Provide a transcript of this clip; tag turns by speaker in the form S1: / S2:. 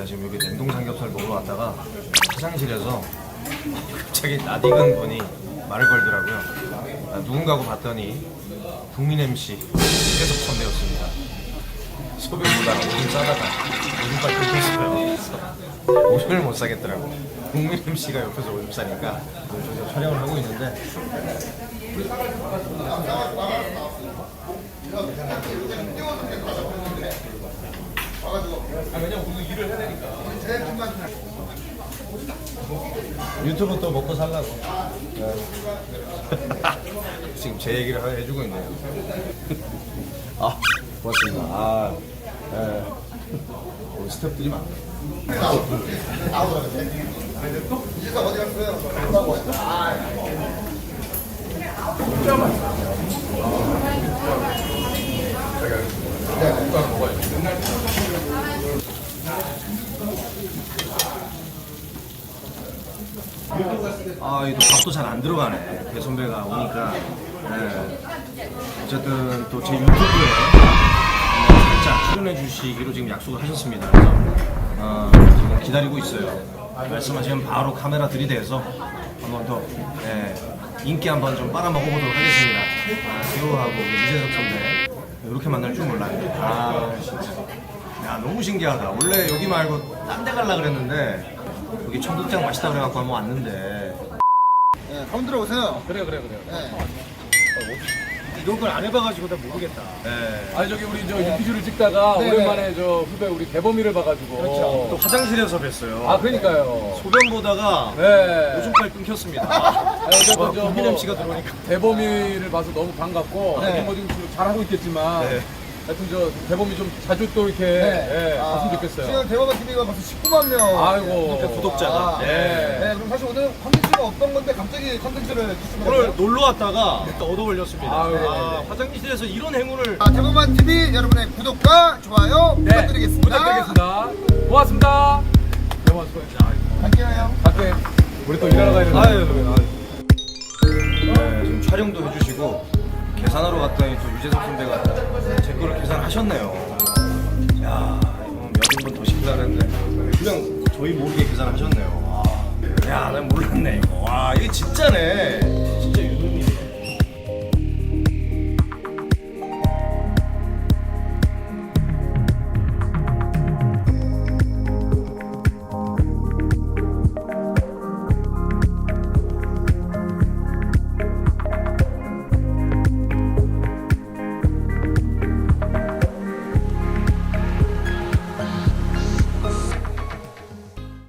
S1: 네, 지금 여기 냉동 삼겹살 먹으러 왔다가 화장실에서 갑자기 낯익은 분이 말을 걸더라고요. 아, 누군가고 봤더니 국민 MC 계속 선배였습니다. 소변보다 오줌 싸다가 오줌빨 끊겼어요. 오줌을 못 싸겠더라고. 국민 MC가 옆에서 오줌 싸니까 저기서 촬영을 하고 있는데 유튜브 또 먹고 살라고. 네. 지금 제 얘기를 하- 해주고 있네요. 아, 고맙습니다. 아, 예. 우리 스태프들이 많네. 아, 이또 밥도 잘 안 들어가네. 배 선배가 오니까. 네. 어쨌든 또 제 유튜브에 살짝 출연해 주시기로 지금 약속을 하셨습니다. 그래서 어, 지금 기다리고 있어요. 말씀하시면 바로 카메라 들이대서 한번 더 예, 인기 한번 좀 빨아먹어 보도록 하겠습니다. 아, 기호하고 이재석 선배 이렇게 만날 줄 몰랐네. 아 진짜. 야 너무 신기하다. 원래 여기 말고 딴 데 갈라 그랬는데 여기 청국장 맛있다 그래갖고 한번 왔는데
S2: 네, 가운데로 오세요.
S3: 그래 그래 그래.
S2: 네.
S1: 이런 걸 안 해봐가지고 나 모르겠다. 네.
S3: 아니 저기 우리 저 유퀴즈를 찍다가
S2: 네네.
S3: 오랜만에 저 후배 우리 대범이를 봐가지고.
S1: 또 화장실에서 뵀어요.
S3: 아 그러니까요.
S1: 소변 보다가
S3: 네.
S1: 오줌빨 끊겼습니다.
S3: 아, 어쨌든
S1: 와,
S3: 저
S1: 국민
S3: 뭐
S1: MC가 들어오니까.
S3: 대범이를 봐서 너무 반갑고
S2: 네.
S3: 뭐 지금 잘하고 있겠지만
S1: 네.
S3: 하여튼 저 대범이 좀 자주 또 이렇게
S2: 네.
S3: 예,
S2: 아,
S3: 갔으면 좋겠어요.
S2: 지금 대화가 TV가 벌써 19만 명.
S3: 아이고.
S2: 구독자,
S1: 구독자가.
S2: 아,
S3: 네.
S2: 네. 그럼 사실 오늘 컨텐츠가 없던 건데 갑자기 컨텐츠를 주신
S1: 오늘
S2: 거예요.
S1: 놀러 왔다가 또 얻어 걸렸습니다.
S3: 아유,
S1: 아,
S3: 네.
S1: 화장실에서 이런 행운을
S2: 아, 대범한 TV 여러분의 구독과 좋아요
S3: 네,
S2: 부탁드리겠습니다.
S3: 부탁드리겠습니다. 고맙습니다. 대범 수고했습니다.
S2: 갈게요 형.
S3: 갈게. 우리 또 일하러 가야 되는데.
S1: 아유, 아유. 네, 지금 촬영도 해주시고 계산하러 갔더니 또 유재석 선배가 하셨네요. 야, 이거 몇 인분 더 시키려 했는데 그냥 저희 모르게 계산하셨네요. 와, 야, 난 몰랐네. 와, 이게 진짜네.